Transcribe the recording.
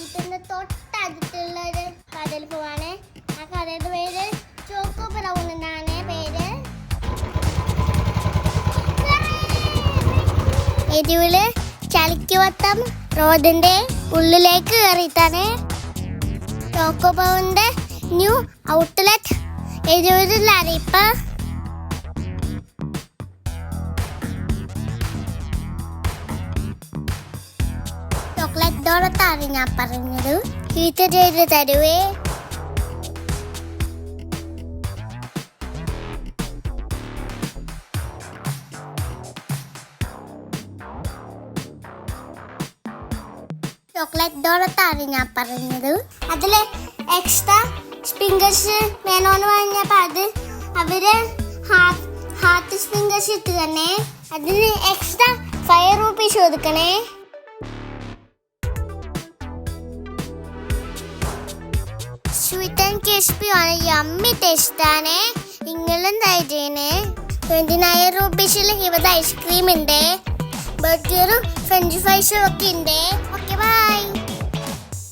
വീട്ടിന്റെ തൊട്ടടുത്തുള്ള ഒരു കടയിൽ പോവാണ്. ആ കടയുടെ പേര് ചോക്കോ ബ്രൗൺ എന്നാണ് പേര്. എരിവിൽ ചളിക്കുവത്തം റോഡിന്റെ ഉള്ളിലേക്ക് കയറിയിട്ടാണ്. ചോക്കോ ബ്രൗണിന്റെ ന്യൂ ഔട്ട്ലെറ്റ്. എരിവിലുള്ള അറിയിപ്പ് ചോക്ലേറ്റ് ഡോളത്താണ് ഞാൻ പറഞ്ഞത്. ഹീറ്റ് ചെയ്ത് തരുവേ. ചോക്ലേറ്റ് ഡോളത്താണ് ഞാൻ പറഞ്ഞത്. അതിൽ എക്സ്ട്രാ സ്പ്രിങ്കേഴ്സ് വേണമെന്ന് പറഞ്ഞപ്പോൾ അത് അവർ ഹാർട്ട് സ്പ്രിങ്കേഴ്സ് ഇട്ട് തന്നെ അതിന് എക്സ്ട്രാ ഫൈവ് റുപ്പീസ് കൊടുക്കണേ. സ്വീറ്റ് ആൻഡ് ക്രിസ്പി ആണ്. യമ്മി ടേസ്റ്റ് ആണ്. നിങ്ങളും ട്രൈ ചെയ്യണേ. ട്വന്റി നയൻ റുപ്പീസിൽ ഇവിടെ ഐസ്ക്രീം ഉണ്ട് ബർഗറും ഫ്രഞ്ച് ഫ്രൈസും ഒക്കെ ഉണ്ട് ഓക്കെ ബൈ